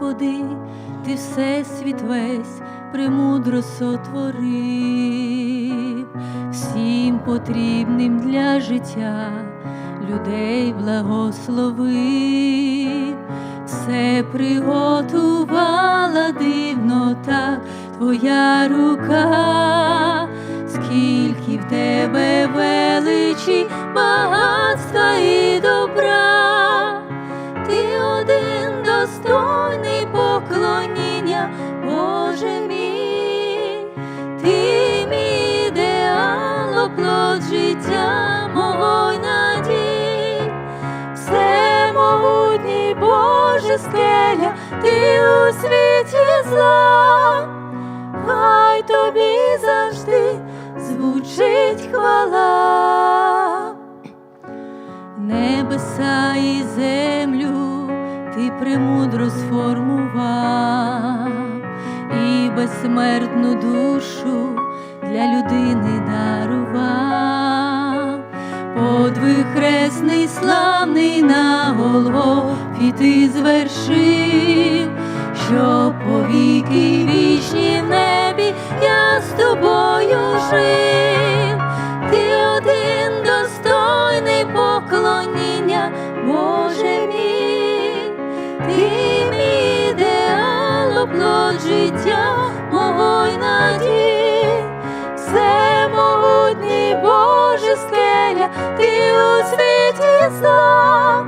Господи, ти все світ весь премудро сотворив, всім потрібним для життя людей благословив, все приготувала дивно так твоя рука, скільки в тебе величі, багатства поклоніння, Боже мій, ти мій ідеал, оплот життя мого й надій, всемогутній Боже скеля, ти у світі зла, хай тобі завжди звучить хвала. Небеса і землю ти премудро сформував і безсмертну душу для людини дарував, подвиг хресний славний на Голгофі ти звершив, що повіки вічні в небі я з тобою жив, ти мій ідеал, оплот життя мого й надій, всемогутній Боже скеля, ти у світі зла,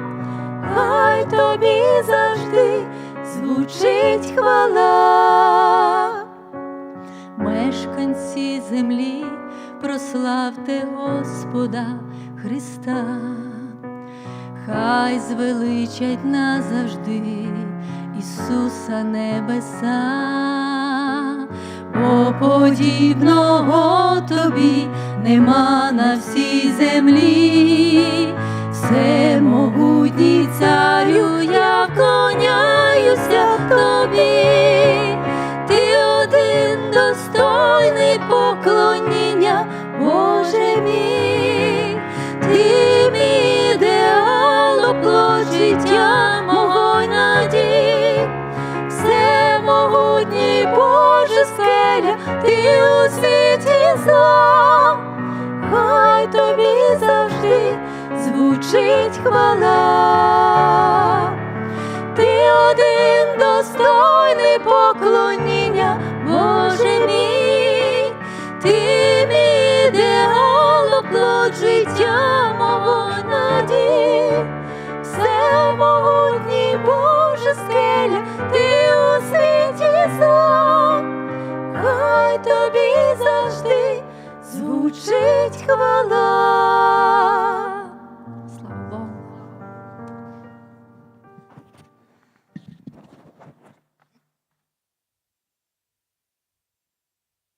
хай тобі завжди звучить хвала. Мешканці землі, прославте Господа Христа, хай звеличать назавжди Ісуса небеса, бо подібного тобі нема на всій землі, звучить хвала, ти один достойний поклоніння, Боже мій, ти мій ідеал, оплот життя мого надій, все могутній Боже скеля, ти у світі сам, хай тобі завжди звучить хвала.